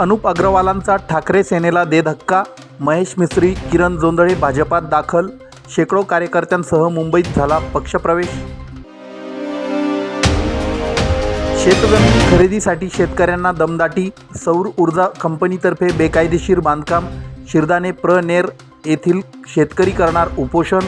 अनुप अग्रवालांचा ठाकरे सेनेला दे धक्का महेश मिस्त्री किरण जोंधळे भाजपात दाखल शेकडो कार्यकर्त्यांसह मुंबईत झाला पक्षप्रवेश. शेतजमीन खरेदीसाठी शेतकऱ्यांना दमदाटी सौर ऊर्जा कंपनीतर्फे बेकायदेशीर बांधकाम शिरदाने प्र नेर येथील शेतकरी करणार उपोषण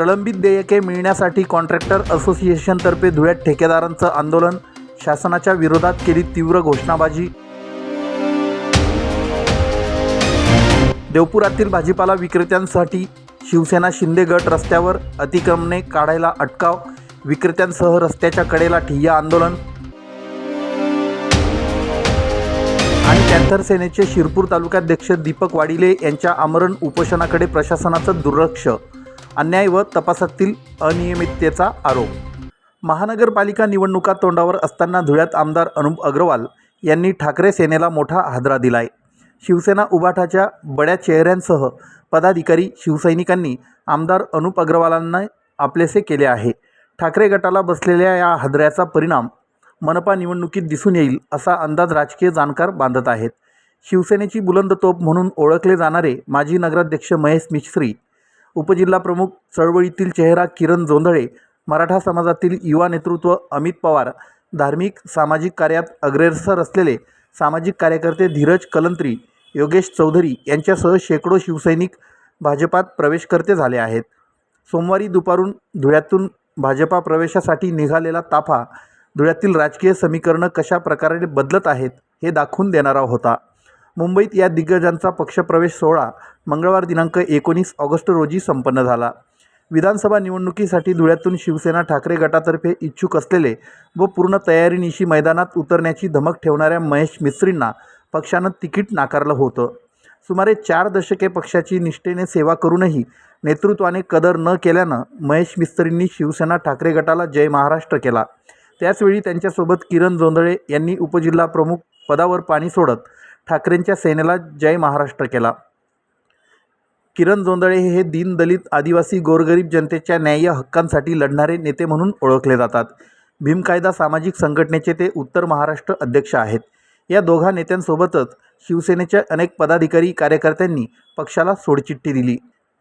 प्रलंबित देयके मिळण्यासाठी कॉन्ट्रॅक्टर असोसिएशनतर्फे धुळ्यात ठेकेदारांचं आंदोलन शासनाच्या विरोधात केली तीव्र घोषणाबाजी. देवपुरातील भाजीपाला विक्रेत्यांसाठी शिवसेना शिंदे गट रस्त्यावर अतिक्रमणे काढायला अटकाव विक्रेत्यांसह रस्त्याच्या कडेला ठिय्या आंदोलन. आणि कॅन्थर सेनेचे शिरपूर तालुकाध्यक्ष दीपक वाडिले यांच्या आमरण उपोषणाकडे प्रशासनाचं दुर्लक्ष. अन्याय व तपासातील अनियमिततेचा आरोप. महानगरपालिका निवडणुका तोंडावर असताना धुळ्यात आमदार अनुप अग्रवाल यांनी ठाकरे सेनेला मोठा हादरा दिलाय. शिवसेना उभाटाच्या बड्या चेहऱ्यांसह पदाधिकारी शिवसैनिकांनी आमदार अनुप अग्रवालांना आपलेसे केले आहे. ठाकरे गटाला बसलेल्या या हादऱ्याचा परिणाम मनपा निवडणुकीत दिसून येईल असा अंदाज राजकीय जाणकार बांधत आहेत. शिवसेनेची बुलंद तोप म्हणून ओळखले जाणारे माजी नगराध्यक्ष महेश मिश्री उपजिल्हाप्रमुख चळवळीतील चेहरा किरण जोंधळे मराठा समाजातील युवा नेतृत्व अमित पवार धार्मिक सामाजिक कार्यात अग्रेसर असलेले सामाजिक कार्यकर्ते धीरज कलंत्री योगेश चौधरी यांच्यासह शेकडो शिवसैनिक भाजपात प्रवेशकर्ते झाले आहेत. सोमवारी दुपारून धुळ्यातून भाजपा प्रवेशासाठी निघालेला ताफा धुळ्यातील राजकीय समीकरणं कशा प्रकारे बदलत आहेत हे दाखवून देणारा होता. मुंबईत या दिग्गजांचा पक्षप्रवेश सोहळा मंगळवार दिनांक एकोणीस ऑगस्ट रोजी संपन्न झाला. विधानसभा निवडणुकीसाठी धुळ्यातून शिवसेना ठाकरे गटातर्फे इच्छुक असलेले व पूर्ण तयारीनिशी मैदानात उतरण्याची धमक ठेवणाऱ्या महेश मिस्त्रींना पक्षानं तिकीट नाकारलं होतं. सुमारे चार दशके पक्षाची निष्ठेने सेवा करूनही नेतृत्वाने कदर न केल्यानं महेश मिस्त्रींनी शिवसेना ठाकरे गटाला जय महाराष्ट्र केला. त्याचवेळी त्यांच्यासोबत किरण जोंधळे यांनी उपजिल्हाप्रमुख पदावर पाणी सोडत ठाकरेंच्या सेनेला जय महाराष्ट्र केला. किरण जोंदळे हे दीनदलित आदिवासी गोरगरीब जनतेच्या न्याय्य हक्कांसाठी लढणारे नेते म्हणून ओळखले जातात. भीमकायदा सामाजिक संघटनेचे ते उत्तर महाराष्ट्र अध्यक्ष आहेत. या दोघा नेत्यांसोबतच शिवसेनेच्या अनेक पदाधिकारी कार्यकर्त्यांनी पक्षाला सोडचिठ्ठी दिली.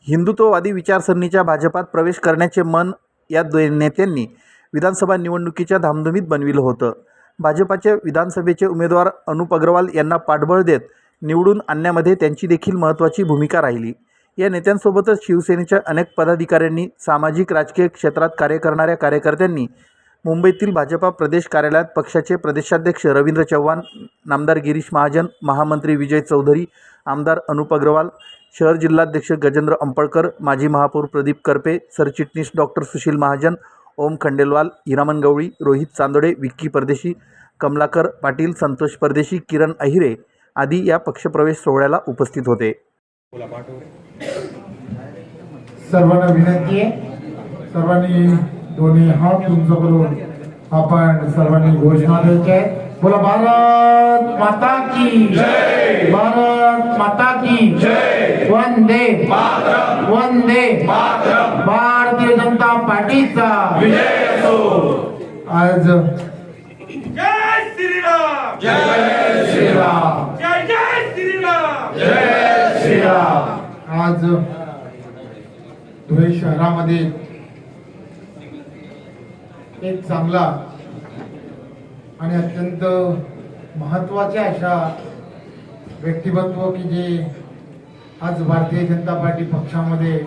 हिंदुत्ववादी विचारसरणीच्या भाजपात प्रवेश करण्याचे मन या दो नेत्यांनी विधानसभा निवडणुकीच्या धामधुमीत बनविलं होतं. भाजपाचे विधानसभेचे उमेदवार अनुप अग्रवाल यांना पाठबळ देत निवडून आणण्यामध्ये त्यांची देखील महत्त्वाची भूमिका राहिली. या नेत्यांसोबतच शिवसेनेच्या अनेक पदाधिकाऱ्यांनी सामाजिक राजकीय क्षेत्रात कार्य करणाऱ्या कार्यकर्त्यांनी मुंबईतील भाजपा प्रदेश कार्यालयात पक्षाचे प्रदेशाध्यक्ष रवींद्र चव्हाण नामदार गिरीश महाजन महामंत्री विजय चौधरी आमदार अनुप अग्रवाल शहर जिल्हाध्यक्ष गजेंद्र अंपळकर माजी महापौर प्रदीप करपे सरचिटणीस डॉक्टर सुशील महाजन ओम खंडेलवाल हिरामन गवळी रोहित चांदोडे विक्की परदेशी कमलाकर पाटील संतोष परदेशी किरण अहिरे आदी या पक्षप्रवेश सोहळ्याला उपस्थित होते. सर्वांना विनंती आहे. सर्वांनी दोन्ही हात उंच करून आपण सर्वांनी घोषणा द्यायची आहे. बोला भारत माता की भारत माता की वंदे वंदे भारतीय जनता पार्टीचा आज जय श्रीराम. जय श्रीराम. जय जय श्रीराम जय श्रीराम. आज धुळे शहरामध्ये एक चांगला आणि अत्यंत महत्त्वाच्या अशा व्यक्तिमत्व की जे आज भारतीय जनता पार्टी पक्षामध्ये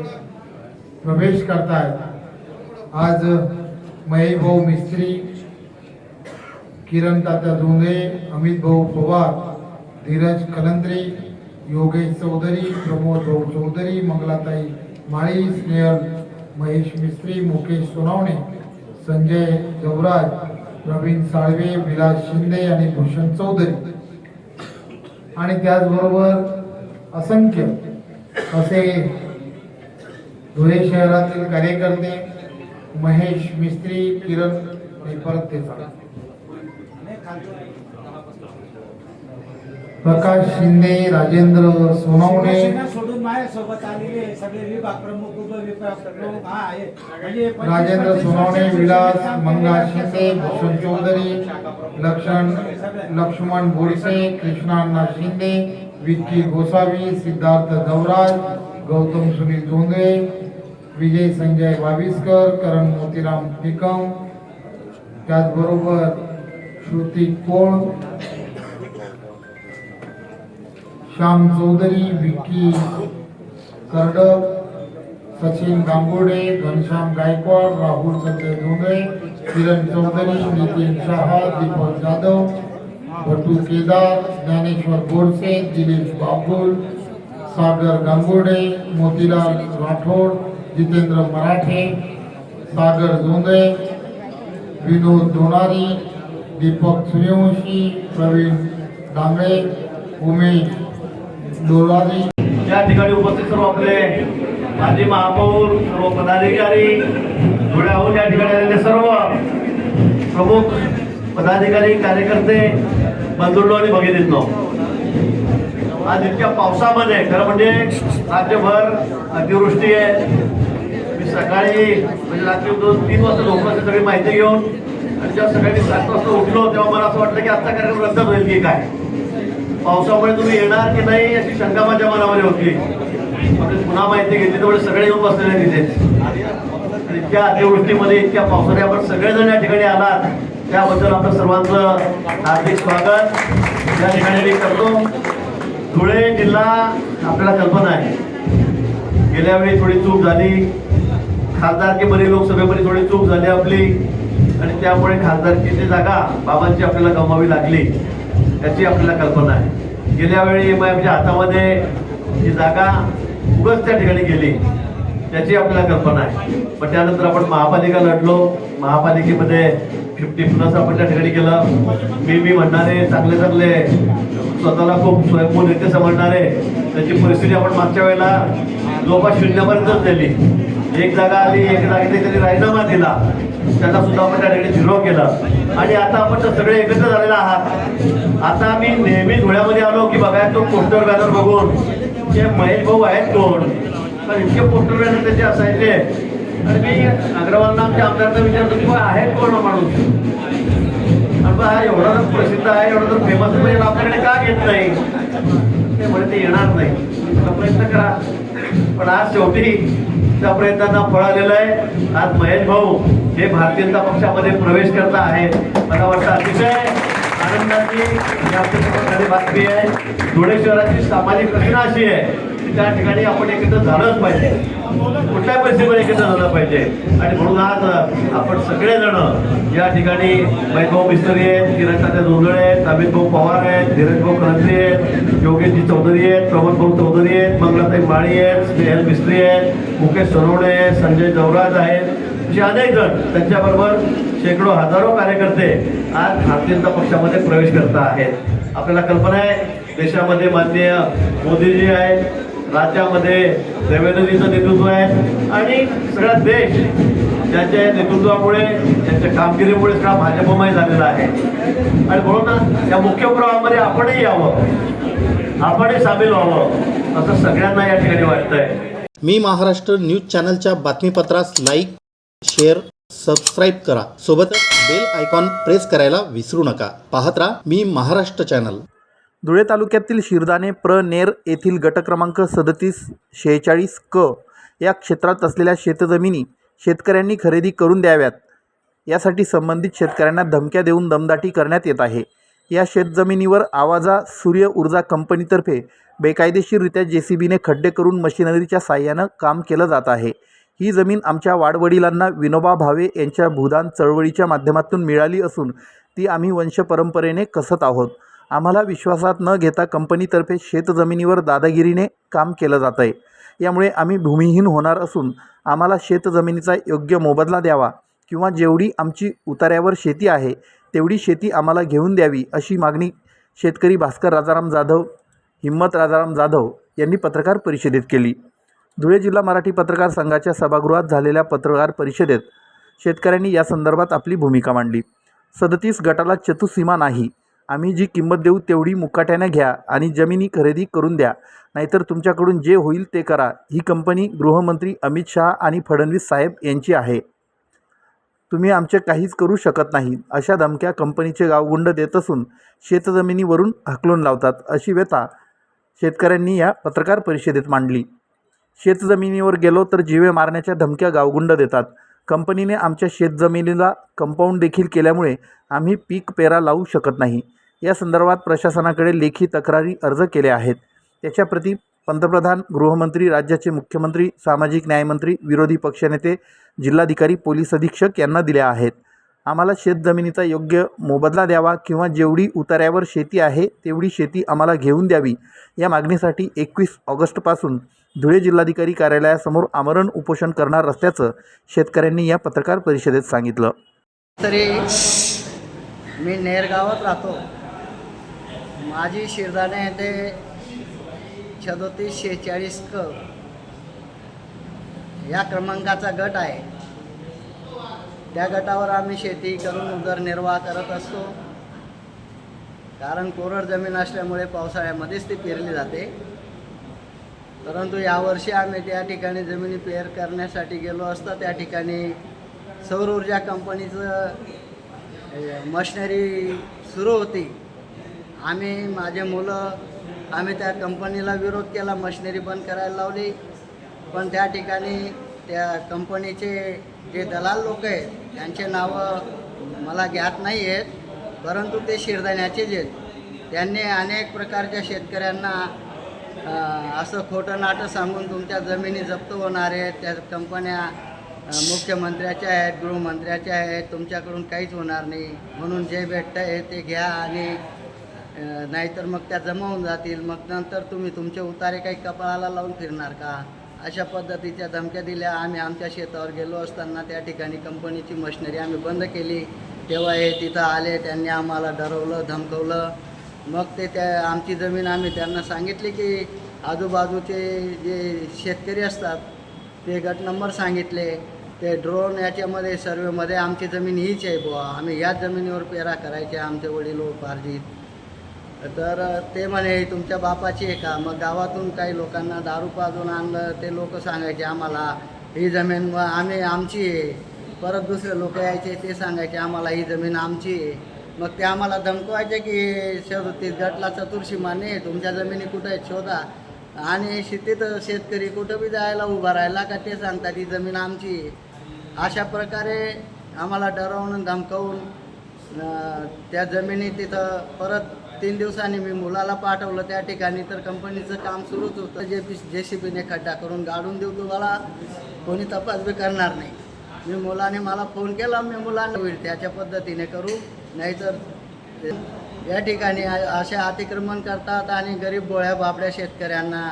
प्रवेश करतायत आज महेश भाऊ मिस्त्री किरण तात्या धोंगे अमित भाऊ पवार धीरज कलंत्रे योगेश चौधरी प्रमोद भाऊ चौधरी मंगलाताई माळी स्नेहल महेश मिस्त्री मुकेश सोनावणे संजय जवराज प्रवीण साळवे विलास शिंदे आणि भूषण चौधरी. आणि त्याचबरोबर असंख्य असे धुळे शहरातील कार्यकर्ते महेश मिस्त्री किरण परत ते. प्रकाश शिंदे राजेंद्र सोनवणे. माझ्यासोबत आलेले सगळे विभाग प्रमुख उपविभाग प्रमुख आहे. म्हणजे राजेंद्र सोनवणे विलास मंगा शिंदे भूषण चौधरी लक्षण लक्ष्मण बोरसे कृष्णाण्णा शिंदे विक्की गोसावी सिद्धार्थ गौराज गौतम सुनील धोंगरे विजय संजय बाविस्कर करण मोतीराम निकम त्याचबरोबर श्रुती कोळ श्याम चौधरी विक्की करडक सचिन गांगोडे घनश्याम गायकवाड राहुल संजय धोंगरे किरण चौधरी नितीन शहा दीपक जाधव भटू केदार ज्ञानेश्वर गोडसे दिलीप बाबुल सागर गांगोडे मोतीलाल राठोड जितेंद्र मराठे सागर जोंदे विनोद दोनारी दीपक सूर्यवंशी प्रवीण डांगळे उमेश डोलारी. या ठिकाणी उपस्थित सर्व आपले माजी महापौर सर्व पदाधिकारी धुळ्याहून या ठिकाणी आलेले सर्व प्रमुख पदाधिकारी कार्यकर्ते बंधुंडो आणि भगिनींनो आज इतक्या पावसामध्ये खरं म्हणजे राज्यभर अतिवृष्टी आहे. मी सकाळी म्हणजे रात्री दोन तीन वाजता झोपण्याची सगळी माहिती घेऊन. आणि जेव्हा सकाळी सात वाजता उठलो तेव्हा मला असं वाटलं की आजचा कार्यक्रम रद्द होईल की काय? पावसामुळे तुम्ही येणार की नाही अशी शंका माझ्या मनामध्ये होती. पुन्हा माहिती घेतली तेवढे सगळे येऊन बसलेले तिथे. इतक्या अतिवृष्टीमध्ये इतक्या पावसाने आपण सगळेजण या ठिकाणी आलात. त्याबद्दल आपलं सर्वांचं हार्दिक स्वागत. या ठिकाणी मी करतो. धुळे जिल्हा आपल्याला कल्पना आहे. गेल्या वेळी थोडी चूक झाली. खासदारकीमध्ये लोकसभेमध्ये थोडी चूक झाली आपली. आणि त्यामुळे खासदारकीची जागा बाबांची आपल्याला गमावी लागली. त्याची आपल्याला कल्पना आहे. गेल्या वेळी एम आयच्या हातामध्ये ही जागा उगच त्या ठिकाणी गेली. त्याची आपल्याला कल्पना आहे. पण त्यानंतर आपण महापालिका लढलो. महापालिकेमध्ये फिफ्टी प्लस आपण त्या ठिकाणी केलं मी मी म्हणणारे चांगले चांगले. स्वतःला खूप स्वयंभू नेते समजणारे. त्याची परिस्थिती आपण मागच्या वेळेला जवळपास शून्यापर्यंतच दिली एक जागा आली एक जागेने त्यांनी राजीनामा दिला. त्याचा सुद्धा आपण त्या ठिकाणी झिरो केला. आणि आता आपण तर सगळे एकत्र झालेला आहात. आता आम्ही नेहमी धुळ्यामध्ये आलो की बघा तो पोस्टर बॅनर बघून. जे महेश भाऊ आहेत कोण? तर इतके पोस्टर बॅनर त्याचे असायचे. आणि मी अग्रवालना आमच्या आमदारांना विचारतो की आहेत कोण माणूस? आणि बा हा एवढा तर प्रसिद्ध आहे एवढा जर फेमस म्हणजे आपल्याकडे का घेत नाही? ते म्हणे ते येणार नाही. प्रयत्न करा. पण आज शेवटी त्या प्रयत्नांना फळ आलेलं आहे. आज महेश भाऊ हे भारतीय जनता पक्षामध्ये प्रवेश करता आहे. मला वाटतं अतिशय आनंदाची बातमी आहे. धुळे शहराची सामाजिक रचना अशी आहे. त्या ठिकाणी आपण एकत्र झालंच पाहिजे. कुठल्या परिस्थितीमध्ये एकत्र झालं पाहिजे? आणि म्हणून आज आपण सगळेजण या ठिकाणी वैभव मिस्त्री आहेत किरण जोंधळे आहेत अमित भाऊ पवार आहेत धीरज भाऊ क्रांती आहेत योगेशजी चौधरी आहेत प्रमोद भाऊ चौधरी आहेत मंगलाताई माळी आहेत स्नेहल मिस्त्री आहेत मुकेश सोनवणे आहेत संजय जवराज आहेत. जे अनेक जण त्यांच्याबरोबर शेकडो हजारो कार्यकर्ते आज भारतीय जनता पक्षामध्ये प्रवेश करत आहेत. आपल्याला कल्पना आहे देशामध्ये माननीय मोदीजी आहेत राज्यामध्ये देवेंद्रजीचं नेतृत्व आहे आणि सगळा देश त्यांच्या नेतृत्वामुळे त्यांच्या कामगिरीमुळे सगळा भाजपमय झालेला आहे. आणि म्हणून ना या मुख्य प्रवाहामध्ये आपणही यावं. आपणही सामील व्हावं असं सगळ्यांना या ठिकाणी वाटतंय. मी महाराष्ट्र न्यूज चॅनलच्या बातमीपत्रास लाईक शेअर सबस्क्राईब करा. सोबतच बेल आयकॉन प्रेस करायला विसरू नका. पाहत राहा मी महाराष्ट्र चॅनल. धुळे तालुक्यातील शिरदाणे प्र नेर येथील गट क्रमांक सदतीस शेहेचाळीस क या क्षेत्रात असलेल्या शेतजमिनी शेतकऱ्यांनी खरेदी करून द्याव्यात. यासाठी संबंधित शेतकऱ्यांना धमक्या देऊन दमदाटी करण्यात येत आहे. या शेतजमिनीवर आवाजा सूर्य ऊर्जा कंपनीतर्फे बेकायदेशीररित्या जे सी बीने खड्डे करून मशिनरीच्या साह्यानं काम केलं जात आहे. ही जमीन आमच्या वाडवडिलांना विनोबा भावे यांच्या भूदान चळवळीच्या माध्यमातून मिळाली असून ती आम्ही वंशपरंपरेने कसत आहोत. आम्हाला विश्वासात न घेता कंपनीतर्फे शेतजमिनीवर दादागिरीने काम केलं जात आहे यामुळे आम्ही भूमिहीन होणार असून आम्हाला शेतजमिनीचा योग्य मोबदला द्यावा किंवा जेवढी आमची उतार्यावर शेती आहे तेवढी शेती आम्हाला घेऊन द्यावी अशी मागणी शेतकरी भास्कर राजाराम जाधव हिम्मत राजाराम जाधव यांनी पत्रकार परिषदेत केली. धुळे जिल्हा मराठी पत्रकार संघाच्या सभागृहात झालेल्या पत्रकार परिषदेत शेतकऱ्यांनी या संदर्भात आपली भूमिका मांडली. सदतीस गटाला चतुसीमा नाही. आम्ही जी किंमत देऊ तेवढी मुकाट्याने घ्या आणि जमिनी खरेदी करून द्या. नाहीतर तुमच्याकडून जे होईल ते करा. ही कंपनी गृहमंत्री अमित शहा आणि फडणवीस साहेब यांची आहे. तुम्ही आमचे काहीच करू शकत नाही. अशा धमक्या कंपनीचे गावगुंड देत असून शेतजमिनीवरून हकलून लावतात अशी व्यथा शेतकऱ्यांनी या पत्रकार परिषदेत मांडली. शेतजमिनीवर गेलो तर जीवे मारण्याच्या धमक्या गावगुंड देतात. कंपनीने आमच्या शेतजमिनीला कंपाऊंड देखील केल्यामुळे आम्ही पीक पेरा लावू शकत नाही. या संदर्भात प्रशासनाकडे लेखी तक्रारी अर्ज केले आहेत. त्याच्याप्रती पंतप्रधान गृहमंत्री राज्याचे मुख्यमंत्री सामाजिक न्यायमंत्री विरोधी पक्षनेते जिल्हाधिकारी पोलीस अधीक्षक यांना दिल्या आहेत. आम्हाला शेतजमिनीचा योग्य मोबदला द्यावा किंवा जेवढी उतार्यावर शेती आहे तेवढी शेती आम्हाला घेऊन द्यावी या मागणीसाठी एकवीस ऑगस्टपासून धुळे जिल्हाधिकारी कार्यालयासमोर आमरण उपोषण करणार असल्याचं शेतकऱ्यांनी या पत्रकार परिषदेत सांगितलं. तरी मी नेरगावात राहतो. माझी शिरदाने येथे सदोतीस शेहेचाळीस क या क्रमांकाचा गट आहे. त्या गटावर आम्ही शेती करून उदरनिर्वाह करत असतो. कारण कोरड जमीन असल्यामुळे पावसाळ्यामध्येच ती पेरली जाते. परंतु यावर्षी आम्ही त्या ठिकाणी जमिनी पेअर करण्यासाठी गेलो असता त्या ठिकाणी सौर ऊर्जा कंपनीचं मशिनरी सुरू होती. आम्ही माझे मुलं आम्ही त्या कंपनीला विरोध केला मशिनरी बंद करायला लावली. पण त्या ठिकाणी त्या कंपनीचे जे दलाल लोक आहेत त्यांचे नावं मला ज्ञात नाही आहेत परंतु ते शिरदाण्याचेच आहेत. त्यांनी अनेक प्रकारच्या शेतकऱ्यांना असं खोटं नाटं सांगून तुमच्या जमिनी जप्त होणार आहेत त्या कंपन्या मुख्यमंत्र्याच्या आहेत गृहमंत्र्याच्या आहेत तुमच्याकडून काहीच होणार नाही. म्हणून जे भेटतं आहे ते घ्या आणि नाहीतर मग त्या जमा होऊन जातील. मग नंतर तुम्ही तुमचे उतारे काही कपाळाला लावून फिरणार का? अशा पद्धतीच्या धमक्या दिल्या. आम्ही आमच्या शेतावर गेलो असताना त्या ठिकाणी कंपनीची मशिनरी आम्ही बंद केली. तेव्हा हे तिथं आले त्यांनी आम्हाला डरवलं धमकवलं. मग ते त्या आमची जमीन आम्ही त्यांना सांगितली की आजूबाजूचे जे शेतकरी असतात ते गट नंबर सांगितले. ते ड्रोन याच्यामध्ये सर्वेमध्ये आमची जमीन हीच आहे बुवा. आम्ही याच जमिनीवर पेरा करायचे आमचे वडील उपार्जित. तर ते म्हणे तुमच्या बापाची आहे का? मग गावातून काही लोकांना दारू पाजून आणलं ते लोक सांगायचे आम्हाला ही जमीन मग आम्ही आमची आहे. परत दुसरे लोक यायचे ते सांगायचे आम्हाला ही जमीन आमची आहे. मग ते आम्हाला धमकवायचे की सदतीस गटला चतुर्शी माने तुमच्या जमिनी कुठं आहेत शोधा. आणि शेतीत शेतकरी कुठं बी जायला उभा राहिला का ते सांगतात ही जमीन आमची अशा प्रकारे आम्हाला डरवून धमकवून त्या जमिनी तिथं परत तीन दिवसांनी मी मुलाला पाठवलं. त्या ठिकाणी तर कंपनीचं काम सुरूच होतं. जे पी जे सी बीने खड्डा करून गाडून देऊ तुम्हाला कोणी तपास बी करणार नाही. मी मुलाने मला फोन केला मी मुलाने होईल त्याच्या पद्धतीने करू. नाहीतर या ठिकाणी असे अतिक्रमण करतात आणि गरीब बोळ्या बाबड्या शेतकऱ्यांना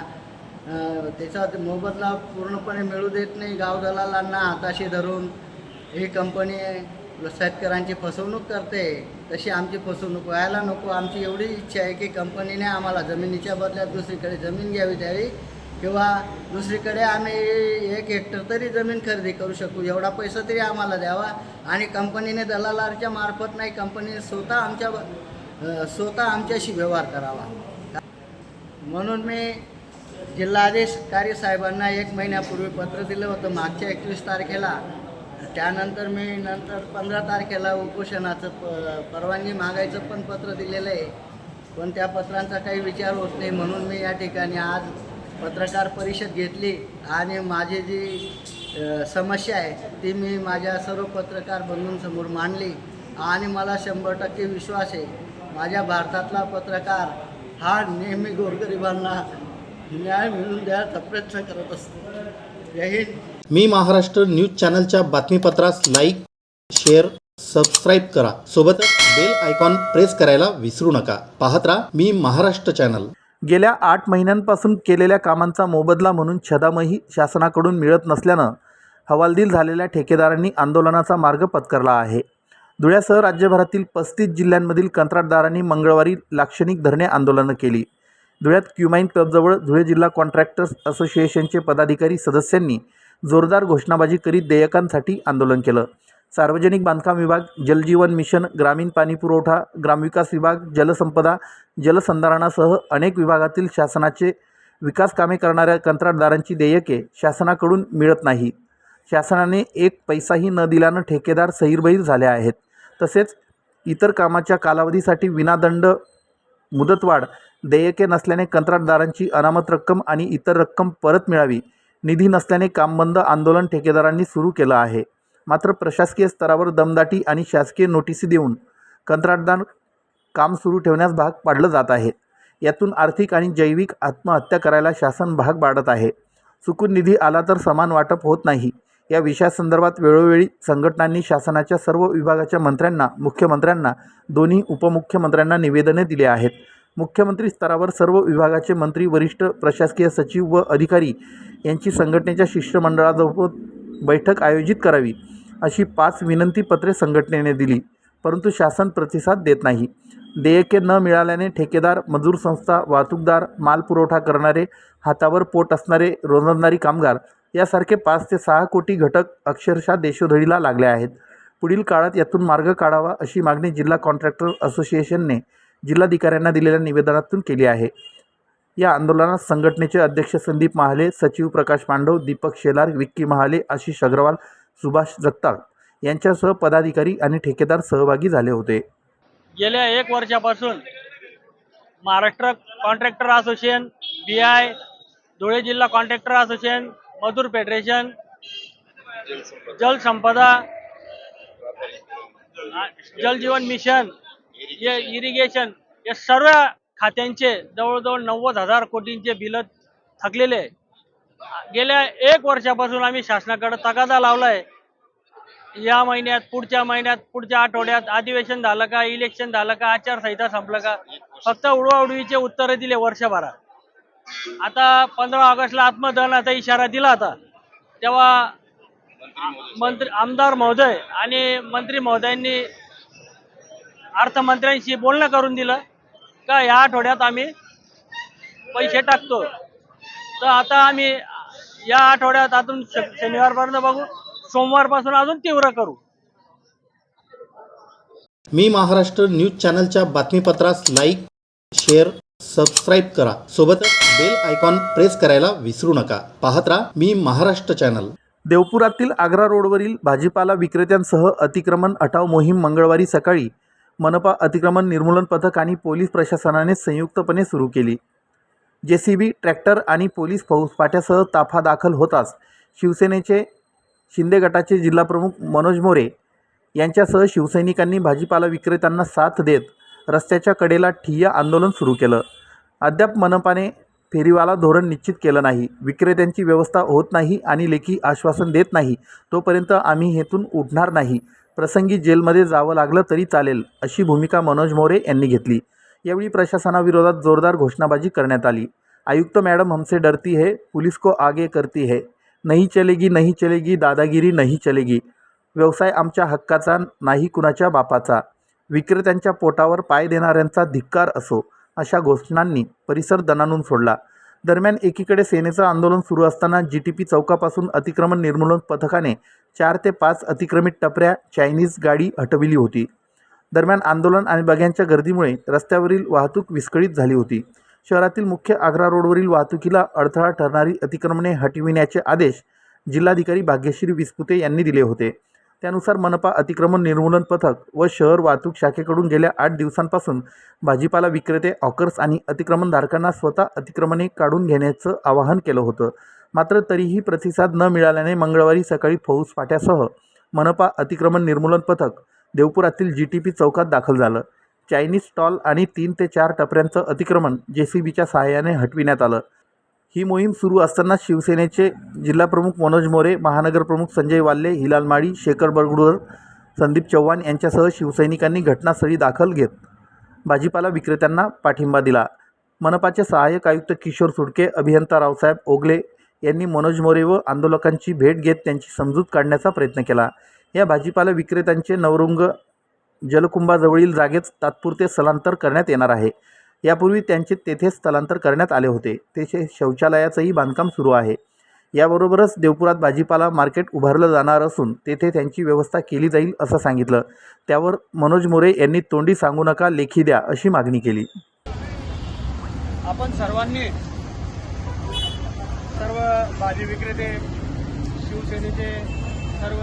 त्याचा मोबदला पूर्णपणे मिळू देत नाही. गाव दलालांना हाताशी धरून ही कंपनी शेतकऱ्यांची फसवणूक करते. तशी आमची फसवणूक व्हायला नको. आमची एवढी इच्छा आहे की कंपनीने आम्हाला जमिनीच्या बदल्यात दुसरीकडे जमीन घ्यावी द्यावी. किंवा दुसरीकडे आम्ही एक हेक्टर तरी जमीन खरेदी करू शकू. एवढा पैसा तरी आम्हाला द्यावा. आणि कंपनीने दलालाच्या मार्फत नाही कंपनीने स्वतः आमच्या स्वतः आमच्याशी व्यवहार करावा. म्हणून मी जिल्हाधिकारी साहेबांना एक महिन्यापूर्वी पत्र दिलं होतं मागच्या एकवीस तारखेला. त्यानंतर मी नंतर पंधरा तारखेला उपोषणाचं प परवानगी मागायचं पण पत्र दिलेलं आहे. पण त्या पत्रांचा काही विचार होत नाही. म्हणून मी या ठिकाणी आज पत्रकार परिषद घेतली आणि माझी जी समस्या आहे ती मी माझ्या सर्व पत्रकार बंधूंसमोर मांडली. आणि मला शंभर टक्के विश्वास आहे माझ्या भारतातला पत्रकार हा नेहमी गोरगरिबांना न्याय मिळून द्यायचा प्रयत्न करत असतो. जय हिंद. मी महाराष्ट्र न्यूज चॅनलच्या बातमीपत्रास लाईक शेअर सबस्क्राईब करा. सोबतच बेल आयकॉन प्रेस करायला विसरू नका. पाहत राहा मी महाराष्ट्र चॅनल. गेल्या आठ महिन्यांपासून केलेल्या कामांचा मोबदला म्हणून छदामही शासनाकडून मिळत नसल्यानं हवालदिल झालेल्या ठेकेदारांनी आंदोलनाचा मार्ग पत्करला आहे. धुळ्यासह राज्यभरातील पस्तीस जिल्ह्यांमधील कंत्राटदारांनी मंगळवारी लाक्षणिक धरणे आंदोलनं केली. धुळ्यात क्युमाईन क्लबजवळ धुळे जिल्हा कॉन्ट्रॅक्टर्स असोसिएशनचे पदाधिकारी सदस्यांनी जोरदार घोषणाबाजी करीत देयकांसाठी आंदोलन केलं. सार्वजनिक बांधकाम विभाग जलजीवन मिशन ग्रामीण पाणीपुरवठा ग्रामविकास विभाग जलसंपदा जलसंधारणासह अनेक विभागातील शासनाचे विकास कामे करणाऱ्या कंत्राटदारांची देयके शासनाकडून मिळत नाही. शासनाने एक पैसाही न दिल्यानं ठेकेदार सहीरबहीर झाले आहेत. तसेच इतर कामाच्या कालावधीसाठी विनादंड मुदतवाढ देयके नसल्याने कंत्राटदारांची अनामत रक्कम आणि इतर रक्कम परत मिळावी निधी नसल्याने काम बंद आंदोलन ठेकेदारांनी सुरू केलं आहे. मात्र प्रशासकीय स्तरावर दमदाटी आणि शासकीय नोटिसी देऊन कंत्राटदार काम सुरू ठेवण्यास भाग पाडलं जात आहे. यातून आर्थिक आणि जैविक आत्महत्या करायला शासन भाग पाडत आहे. चुकून निधी आला तर समान वाटप होत नाही. या विषयासंदर्भात वेळोवेळी संघटनांनी शासनाच्या सर्व विभागाच्या मंत्र्यांना मुख्यमंत्र्यांना दोन्ही उपमुख्यमंत्र्यांना निवेदने दिली आहेत. मुख्यमंत्री स्तरावर सर्व विभागाचे मंत्री वरिष्ठ प्रशासकीय सचिव व अधिकारी यांची संघटनेच्या शिष्टमंडळासोबत बैठक आयोजित करावी. अशी पाच विनंती पत्रे संघटनेने दिली. परंतु शासन प्रतिसाद देत नाही. देयके न मिळाल्याने ठेकेदार मजूर संस्था वाहतूकदार माल पुरवठा करणारे हातावर पोट असणारे रोजंदारी कामगार यासारखे पाच ते सहा कोटी घटक अक्षरशः देशोधडीला लागले आहेत. पुढील काळात यातून मार्ग काढावा अशी मागणी जिल्हा कॉन्ट्रॅक्टर असोसिएशनने जिल्हाधिकाऱ्यांना दिलेल्या निवेदनातून केली आहे. या आंदोलनात संघटनेचे अध्यक्ष संदीप महाले सचिव प्रकाश पांडव दीपक शेलार विक्की महाले आशिष अग्रवाल सुभाष जगताप यांच्यासह पदाधिकारी आणि ठेकेदार सहभागी झाले होते. गेल्या एक वर्षापासून Maharashtra contractor association B I Dhule जिल्हा कॉन्ट्रॅक्टर असोसिएशन मधुर फेडरेशन जलसंपदा जल जलजीवन मिशन हे इरिगेशन या सर्व खात्यांचे जवळजवळ नव्वद हजार कोटींचे बिल थकलेले आहे गेल्या एक वर्षापासून आम्ही शासनाकडे तगादा लावलाय. या महिन्यात पुढच्या महिन्यात पुढच्या आठवड्यात अधिवेशन झालं का इलेक्शन झालं का आचारसंहिता संपलं का फक्त उडवाउडवीचे उत्तरं दिले वर्षभरात. आता पंधरा ऑगस्टला आत्मदहनाचा इशारा दिला होता. तेव्हा मंत्री आमदार महोदय आणि मंत्री महोदयांनी अर्थमंत्र्यांशी बोलणं करून दिलं. का या आठवड्यात आम्ही पैसे टाकतो. तर आता आम्ही या आठवड्यात अजून श- शनिवारपर्यंत बघू. सोमवारपासून अजून तीव्र करू. मी महाराष्ट्र न्यूज चॅनलच्या बातमीपत्रास लाईक शेअर सबस्क्राईब करा. सोबतच बेल आयकॉन प्रेस करायला विसरू नका. पाहत राहा मी महाराष्ट्र चॅनल. देवपुरातील आग्रा रोडवरील भाजीपाला विक्रेत्यांसह अतिक्रमण हटाव मोहीम मंगळवारी सकाळी मनपा अतिक्रमण निर्मूलन पथक आणि पोलीस प्रशासनाने संयुक्तपणे सुरू केली. जे सी बी ट्रॅक्टर आणि पोलीस फौजफाट्यासह ताफा दाखल होताच. शिवसेनेचे शिंदे गटाचे जिल्हाप्रमुख मनोज मोरे यांच्यासह शिवसैनिकांनी भाजीपाला विक्रेत्यांना साथ देत रस्त्याच्या कडेला ठिय्या आंदोलन सुरू केलं. अद्याप मनपाने फेरीवाला धोरण निश्चित केलं नाही. विक्रेत्यांची व्यवस्था होत नाही आणि लेखी आश्वासन देत नाही. तोपर्यंत आम्ही हेतून उठणार नाही. प्रसंगी जेलमध्ये जावं लागलं तरी चालेल अशी भूमिका मनोज मोरे यांनी घेतली. यावेळी प्रशासनाविरोधात जोरदार घोषणाबाजी करण्यात आली. आयुक्त मॅडम हमसे डरती है पुलिस को आगे करती है. नहीं चलेगी नहीं चलेगी दादागिरी नहीं चलेगी. व्यवसाय आमच्या हक्काचा नाही कुणाच्या बापाचा. विक्रेत्यांच्या पोटावर पाय देणाऱ्यांचा धिक्कार असो अशा घोषणांनी परिसर दणानून सोडला. दरम्यान एकीकडे सेनेचं आंदोलन सुरू असताना जी टी पी चौकापासून अतिक्रमण निर्मूलन पथकाने चार ते पाच अतिक्रमित टपऱ्या चायनीज गाडी हटविली होती. दरम्यान आंदोलन आणि बघ्यांच्या गर्दीमुळे रस्त्यावरील वाहतूक विस्कळीत झाली होती. शहरातील मुख्य आग्रा रोडवरील वाहतुकीला अडथळा ठरणारी अतिक्रमणे हटविण्याचे आदेश जिल्हाधिकारी भाग्यश्री विस्पुते यांनी दिले होते. त्यानुसार मनपा अतिक्रमण निर्मूलन पथक व शहर वाहतूक शाखेकडून गेल्या आठ दिवसांपासून भाजीपाला विक्रेते ऑकर्स आणि अतिक्रमणधारकांना स्वतः अतिक्रमणे काढून घेण्याचं आवाहन केलं होतं. मात्र तरीही प्रतिसाद न मिळाल्याने मंगळवारी सकाळी फौज फाट्यासह मनपा अतिक्रमण निर्मूलन पथक देवपुरातील जी टी पी चौकात दाखल झालं. चायनीज स्टॉल आणि तीन ते चार टपऱ्यांचं अतिक्रमण जे सी बीच्या सहाय्याने हटविण्यात आलं. ही मोहीम सुरू असताना शिवसेनेचे जिल्हाप्रमुख मनोज मोरे महानगरप्रमुख संजय वाल्ले हिलाल माळी शेखर बरगुडर संदीप चव्हाण यांच्यासह शिवसैनिकांनी घटनास्थळी दाखल घेत भाजीपाला विक्रेत्यांना पाठिंबा दिला. मनपाचे सहाय्यक आयुक्त किशोर सुडके अभियंता रावसाहेब ओगले यांनी मनोज मोरे व आंदोलकांची भेट घेत त्यांची समजूत काढण्याचा प्रयत्न केला. या भाजीपाला विक्रेत्यांचे नवरुंग जलकुंभाजवळील जागेत तात्पुरते स्थलांतर करण्यात येणार आहे. यापूर्वी त्यांचे तेथे स्थलांतर करण्यात आले होते. तेथे शौचालयाचंही बांधकाम सुरू आहे. याबरोबरच देवपुरात भाजीपाला मार्केट उभारलं जाणार असून तेथे त्यांची व्यवस्था केली जाईल असं सांगितलं. त्यावर मनोज मोरे यांनी तोंडी सांगू नका लेखी द्या अशी मागणी केली. आपण सर्वांनी सर्व भाजी विक्रेते शिवसेनेचे सर्व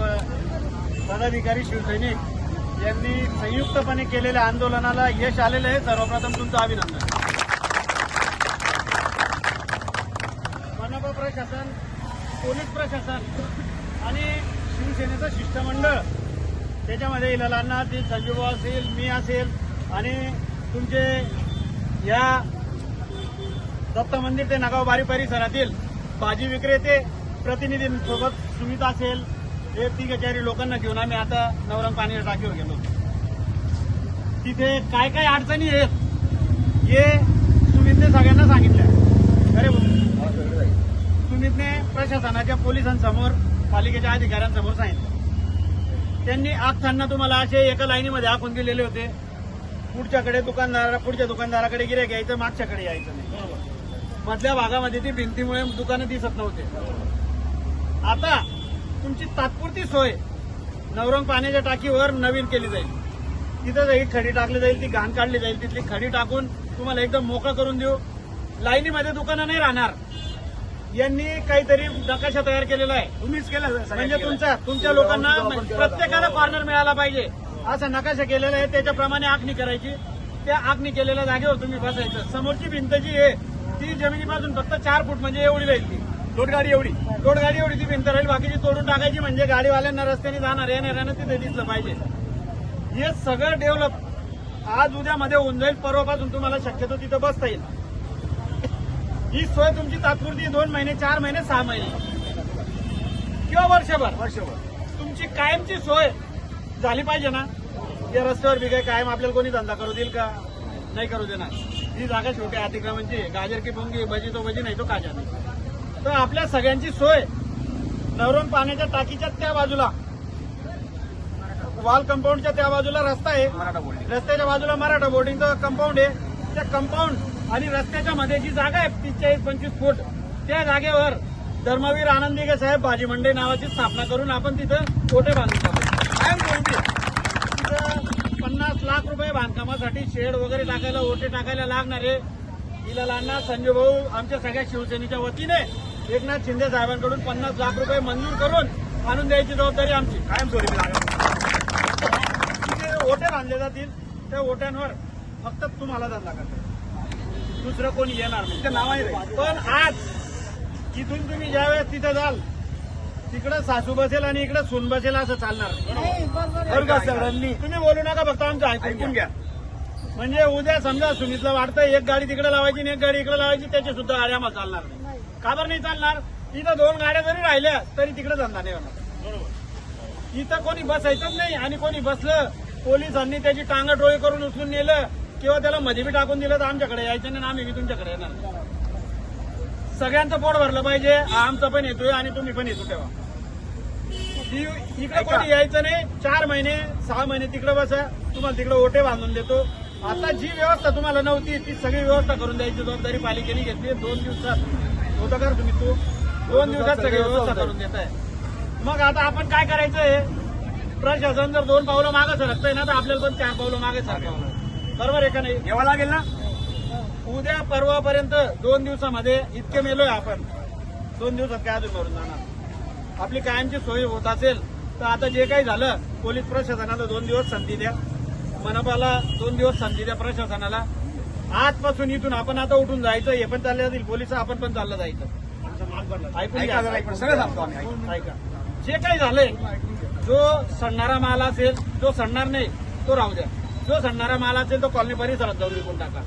पदाधिकारी शिवसैनिक यांनी संयुक्तपणे केलेल्या आंदोलनाला यश आलेलं आहे. सर्वप्रथम तुमचं अभिनंदन. मनपा प्रशासन पोलीस प्रशासन आणि शिवसेनेचं शिष्टमंडळ त्याच्यामध्ये इलालांना ते संजीव असेल मी असेल आणि तुमचे या दत्त मंदिर ते नगाव बारी परिसरातील भाजी विक्रेते प्रतिनिधींसोबत सुमित असेल हे तिघचारी लोकांना घेऊन आम्ही आता नवरंग पाणी टाकीवर गेलो. तिथे काय काय अडचणी आहेत हे सुमितने सगळ्यांना सांगितल्या. अरे सुमितने प्रशासनाच्या पोलिसांसमोर पालिकेच्या अधिकाऱ्यांसमोर सांगितलं. त्यांनी आखताना तुम्हाला असे एका लाईनीमध्ये आखून दिलेले होते पुढच्याकडे दुकानदारा पुढच्या दुकानदाराकडे गिरे घ्यायचं मागच्याकडे यायचं नाही. मधल्या भागामध्ये ती भिंतीमुळे दुकानं दिसत नव्हते. आता तुमची तात्पुरती सोय नवरंग पाण्याच्या टाकीवर नवीन केली जाईल. तिथं जाईल खडी टाकली जाईल ती घाण काढली जाईल तिथली खडी टाकून तुम्हाला एकदम मोकळं करून देऊ. लाईनीमध्ये दुकानं नाही राहणार. यांनी काहीतरी नकाशा तयार केलेला आहे. तुम्हीच केला म्हणजे तुमच्या तुमच्या लोकांना प्रत्येकाला कॉर्नर मिळाला पाहिजे. असा नकाशा केलेला आहे. त्याच्याप्रमाणे आखणी करायची. त्या आखणी केलेल्या जागेवर तुम्ही बसायचं. समोरची भिंत जी आहे ती जमिनीपासून फक्त चार फूट म्हणजे एवढी राहील ती. लोटगाडी एवढी. लोटगाडी एवढी ती भिंत राहील बाकीची तोडून टाकायची म्हणजे गाडीवाल्यांना रस्त्याने जाणार येणाऱ्यांना तिथे दिसलं पाहिजे. हे सगळं डेव्हलप आज उद्यामध्ये होऊन जाईल परवापासून तुम्हाला शक्यतो तिथं बसता येईल. ही सोय तुमची तात्पुरती दोन महिने चार महिने सहा महिने. किंवा वर्षभर. वर्षभर. तुमची कायमची सोय झाली पाहिजे ना? या रस्त्यावर बी काही कायम आपल्याला कोणी धंदा करू देईल का? नाही करू देणार. ही जागा शेवटी अतिक्रमणची. गाजर की पोंगी भजी तो भजी नाही तो काजा नाही. तर आपल्या सगळ्यांची सोय नवरंग पाण्याच्या टाकीच्या त्या बाजूला. वॉल कंपाऊंडच्या त्या बाजूला रस्ता आहे. रस्त्याच्या बाजूला मराठा बोर्डिंगचं कंपाऊंड आहे. त्या कंपाऊंड आणि रस्त्याच्या मध्ये जी जागा आहे तीस चाळीस पंचवीस फूट त्या जागेवर धर्मवीर आनंदिगे साहेब भाजी मंडई नावाची स्थापना करून आपण तिथं कोटे बांधून टाकू. कायमस्वरूपी. तिथं पन्नास लाख रुपये बांधकामासाठी शेड वगैरे टाकायला ओटे टाकायला लागणारे इलालांना संजय भाऊ आमच्या सगळ्या शिवसेनेच्या वतीने एकनाथ शिंदे साहेबांकडून पन्नास लाख रुपये मंजूर करून आणून द्यायची जबाबदारी आमची. कायमस्वरूपी लागेल. तिथे ओटे बांधले जातील. त्या ओट्यांवर फक्त तुम्हाला धंदा करता दुसरं कोणी येणार नाही. नाव आहे पण आज इथून तुम्ही ज्यावेळेस तिथं जाल तिकडं सासू बसेल आणि इकडं सून बसेल असं चालणार तुम्ही बोलू नका फक्त आमचं ऐकून घ्या. म्हणजे उद्या समजा सुनीतला वाटतं एक गाडी तिकडे लावायची आणि एक गाडी इकडे लावायची त्याची सुद्धा गाडी आम्हाला चालणार नाही. का बरं नाही चालणार? तिथं दोन गाड्या जरी राहिल्या तरी तिकडे धंदा नाही होणार इथं कोणी बसायचंच नाही आणि कोणी बसलं पोलिसांनी त्याची टांगटोळी करून उचलून नेलं किंवा त्याला मध्ये बी टाकून दिलं तर आमच्याकडे यायचं नाही आणि आम्ही बी तुमच्याकडे येणार सगळ्यांचं पोट भरलं पाहिजे आमचा पण येतोय आणि तुम्ही पण येतो तेव्हा. इकडे कोणी यायचं नाही चार महिने सहा महिने तिकडे बसा तुम्हाला तिकडे ओटे बांधून देतो. आता जी व्यवस्था तुम्हाला नव्हती ती सगळी व्यवस्था करून द्यायची जबाबदारी पालिकेने घेतली. दोन दिवसात होतं का तुम्ही तू. दोन दिवसात सगळी व्यवस्था करून देत आहे मग आता आपण काय करायचंय? प्रशासन जर दोन पावलं मागं सरकतंय ना तर आपल्याला पण चार पावलं मागे सरकावं लागेल. बरोबर आहे का नाही? घ्यावं लागेल ना? उद्या परवापर्यंत दोन दिवसामध्ये इतके मेलोय आपण. दोन दिवसात काय अजून करून जाणार? आपली कायमची सोय होत असेल तर आता जे काही झालं पोलीस प्रशासनाला दोन दिवस संधी द्या. मनपाला दोन दिवस संधी द्या प्रशासनाला. आजपासून इथून आपण आता उठून जायचं हे पण चालले जातील पोलीस आपण पण चाललं जायचं. ऐकून घ्या. ऐका जे काही झालंय जो सडणारा माल असेल जो सडणार नाही तो राहू द्या. जो सडणारा माल असेल तो कॉलनी परिसरात जाऊन विकून टाका.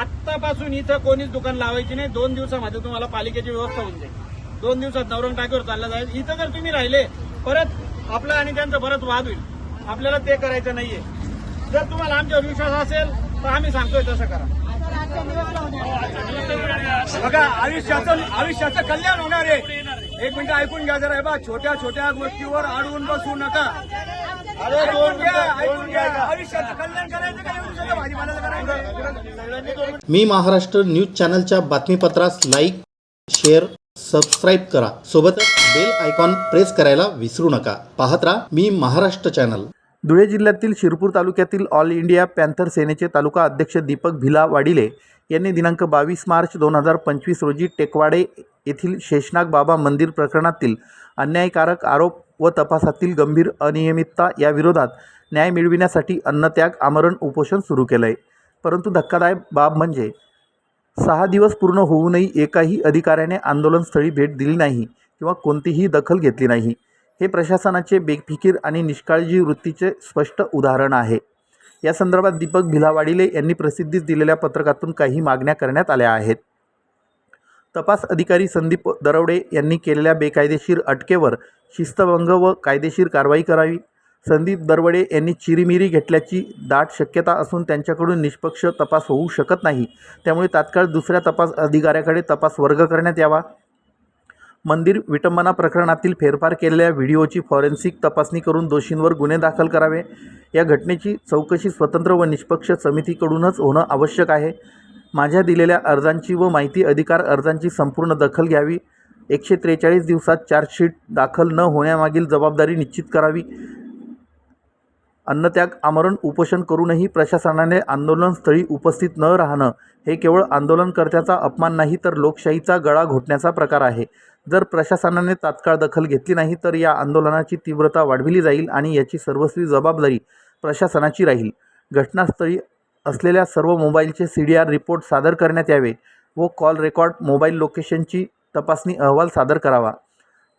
आत्तापासून इथं कोणीच दुकान लावायची नाही. दोन दिवसामध्ये तुम्हाला पालिकेची व्यवस्था होऊन जाईल. दोन दिवसात नवरंग टाकीवर चालला जाईल. इथं जर तुम्ही राहिले परत आपलं आणि त्यांचं परत वाद होईल. आपल्याला ते करायचं नाहीये. जर तुम्हाला आमच्यावर विश्वास असेल तर आम्ही सांगतोय तसं करा. बघा आयुष्याचं आयुष्याचं कल्याण होणार आहे. एक मिनिट ऐकून घ्या जरा बा छोट्या छोट्या गोष्टीवर अडवून बसू नका. ऐकून घ्या ऐकून घ्या. आयुष्याचं कल्याण करायचं का? भाजीपाल्याचं करायचं? मी महाराष्ट्र न्यूज चॅनलच्या बातमीपत्रास लाईक शेअर सबस्क्राईब करा. सोबतच बेल आयकॉन प्रेस करायला विसरू नका. पाहत राहा मी महाराष्ट्र चॅनल. धुळे जिल्ह्यातील शिरपूर तालुक्यातील ऑल इंडिया पॅन्थर सेनेचे तालुका अध्यक्ष दीपक भिला वाडिले यांनी दिनांक बावीस मार्च दोन हजार पंचवीस रोजी टेकवाडे येथील शेषनाग बाबा मंदिर प्रकरणातील अन्यायकारक आरोप व तपासातील गंभीर अनियमितता या विरोधात न्याय मिळविण्यासाठी अन्नत्याग आमरण उपोषण सुरू केलं आहे परंतु धक्कादायक बाब म्हणजे सहा दिवस पूर्ण होऊनही एकाही अधिकाऱ्याने आंदोलनस्थळी भेट दिली नाही किंवा कोणतीही दखल घेतली नाही. हे प्रशासनाचे बेफिकीर आणि निष्काळजी वृत्तीचे स्पष्ट उदाहरण आहे. या संदर्भात दीपक भिलावाडिले यांनी प्रसिद्धीस दिलेल्या पत्रकातून काही मागण्या करण्यात आल्या आहेत. तपास अधिकारी संदीप दरवडे यांनी केलेल्या बेकायदेशीर अटकेवर शिस्तभंग व कायदेशीर कारवाई करावी. संदीप दरवडे यांनी चिरीमिरी घेतल्याची दाट शक्यता असून त्यांच्याकडून निष्पक्ष तपास होऊ शकत नाही. त्यामुळे तात्काळ दुसऱ्या तपास अधिकाऱ्याकडे तपास वर्ग करण्यात यावा. मंदिर विटंबना प्रकरणातील फेरफार केलेल्या व्हिडिओची फॉरेन्सिक तपासणी करून दोषींवर गुन्हे दाखल करावे. या घटनेची चौकशी स्वतंत्र व निष्पक्ष समितीकडूनच होणं आवश्यक आहे. माझ्या दिलेल्या अर्जांची व माहिती अधिकार अर्जांची संपूर्ण दखल घ्यावी. एकशे त्रेचाळीस दिवसात चार्जशीट दाखल न होण्यामागील जबाबदारी निश्चित करावी. अन्नत्याग आमरण उपोषण करूनही प्रशासनाने आंदोलनस्थळी उपस्थित न राहणं हे केवळ आंदोलनकर्त्याचा अपमान नाही तर लोकशाहीचा गळा घोटण्याचा प्रकार आहे. जर प्रशासनाने तात्काळ दखल घेतली नाही तर या आंदोलनाची तीव्रता वाढविली जाईल आणि याची सर्वस्वी जबाबदारी प्रशासनाची राहील. घटनास्थळी असलेल्या सर्व मोबाईलचे सी डी आर रिपोर्ट सादर करण्यात यावे व कॉल रेकॉर्ड मोबाईल लोकेशनची तपासणी अहवाल सादर करावा.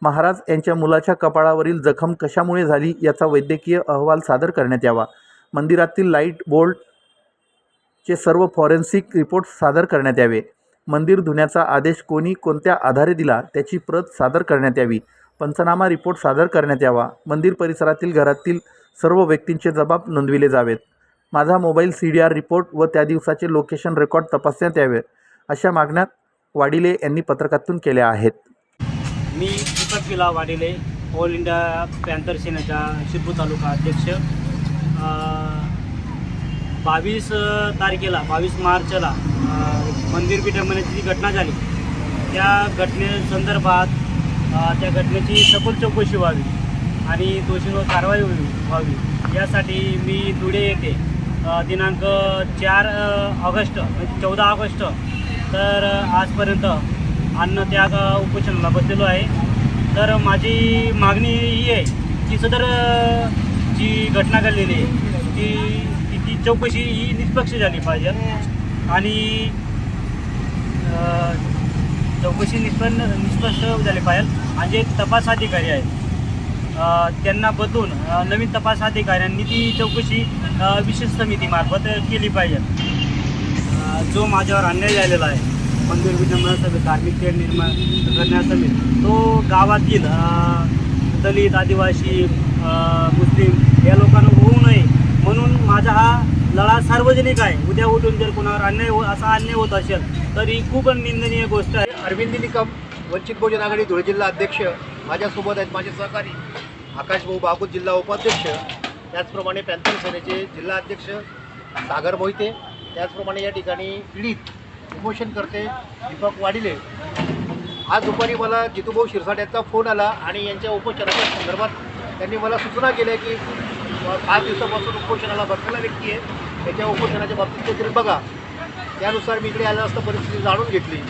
महाराज यांच्या मुलाच्या कपाळावरील जखम कशामुळे झाली याचा वैद्यकीय अहवाल सादर करण्यात यावा. मंदिरातील लाइट बोल्टचे सर्व फॉरेन्सिक रिपोर्ट सादर करण्यात यावे. मंदिर धुण्याचा आदेश कोणी कोणत्या आधारे दिला त्याची प्रत सादर करण्यात यावी. पंचनामा रिपोर्ट सादर करण्यात यावा. मंदिर परिसरातील घरातील सर्व व्यक्तींचे जबाब नोंदविले जावेत. माझा mobile C D R report व त्या दिवसाचे लोकेशन रेकॉर्ड तपासण्यात यावे अशा मागण्या वाडिले यांनी पत्रकातून केल्या आहेत. मी Sushila Wadile All India Panther सेनेचा शिरपूर तालुका अध्यक्ष. बावीस तारखेला बावीस मार्चला मंदिर विटंबनेची जी घटना झाली त्या घटनेसंदर्भात त्या घटनेची सखोल चौकशी व्हावी आणि दोषींवर कारवाई होवी व्हावी. यासाठी मी धुळे येथे दिनांक चार ऑगस्ट म्हणजे चौदा ऑगस्ट तर आजपर्यंत अन्न त्याग उपोषणाला बसलेलो आहे. तर माझी मागणी ही आहे की सदर जी घटना घडलेली आहे ती ती- चौकशी ही निष्पक्ष झाली पाहिजे. आणि चौकशी निष्पन्न निष्पक्ष झाली पाहिजे. आणि जे तपास अधिकारी आहेत त्यांना बदलून नवीन तपास अधिकाऱ्यांनी ती चौकशी विशेष समितीमार्फत केली पाहिजे. जो माझ्यावर अन्याय झालेला आहे मंदिर विटंबना समिती धार्मिक खेळ निर्माण करण्यासाठी तो गावातील दलित आदिवासी मुस्लिम या लोकांना होऊ नये म्हणून माझा हा लढा सार्वजनिक आहे. उद्या उठून जर कोणावर अन्याय हो असा अन्याय होत असेल तर ही खूप निंदनीय गोष्ट आहे. अरविंद निकम वंचित बहुजन आघाडी धुळे जिल्हा अध्यक्ष माझ्यासोबत आहेत माझे सहकारी आकाश भाऊ बागूत जिल्हा उपाध्यक्ष त्याचप्रमाणे पॅन्थर सेनेचे जिल्हा अध्यक्ष सागर मोहिते त्याचप्रमाणे या ठिकाणी पीडित प्रमोशन करते दीपक वाडिले आज दुपारी मला जितूभाऊ शिरसाट यांचा फोन आला आणि यांच्या उपोषणाच्या संदर्भात त्यांनी मला सूचना केल्या की पाच दिवसापासून उपोषणाला बसलेला व्यक्ती आहे. त्याच्या उपोषणाच्या बाबतीत काहीतरी बघा. त्यानुसार मी इकडे आलं असता परिस्थिती जाणून घेतली.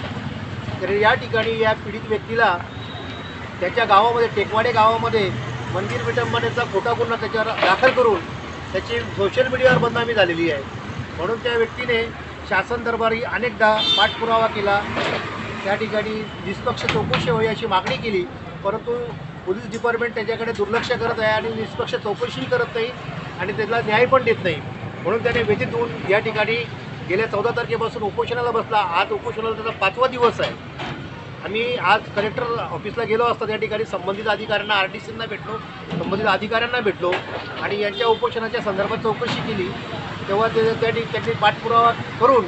तर या ठिकाणी या पीडित व्यक्तीला त्याच्या गावामध्ये टेकवाडे गावामध्ये मंदिर विटंबनेचा खोटा गुन्हा त्याच्यावर दाखल करून त्याची सोशल मीडियावर बदनामी झालेली आहे. म्हणून त्या व्यक्तीने शासन दरबारी अनेकदा पाठपुरावा केला. त्या ठिकाणी निष्पक्ष चौकशी होई अशी मागणी केली. परंतु पोलीस डिपार्टमेंट त्याच्याकडे दुर्लक्ष करत आहे आणि निष्पक्ष चौकशीही करत नाही आणि त्याला न्याय पण देत नाही. म्हणून त्याने व्यथित होऊन या ठिकाणी गेल्या चौदा तारखेपासून उपोषणाला बसला. आज उपोषणाला त्याचा पाचवा दिवस आहे. आम्ही आज कलेक्टर ऑफिसला गेलो असता त्या ठिकाणी संबंधित अधिकाऱ्यांना आर टी सींना भेटलो संबंधित अधिकाऱ्यांना भेटलो आणि यांच्या उपोषणाच्या संदर्भात चौकशी केली. तेव्हा ते त्या त्यांनी पाठपुरावा करून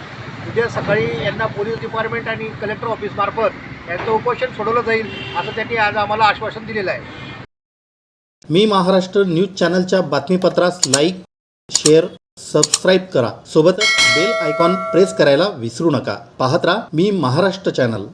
उद्या सकाळी यांना पोलीस डिपार्टमेंट आणि कलेक्टर ऑफिसमार्फत यांचं उपोषण सोडवलं जाईल असं त्यांनी आज आम्हाला आश्वासन दिलेलं आहे. मी महाराष्ट्र न्यूज चॅनलच्या बातमीपत्रास लाईक शेअर सबस्क्राईब करा. सोबतच बेल आयकॉन प्रेस करायला विसरू नका. पाहत राहा मी महाराष्ट्र चॅनल.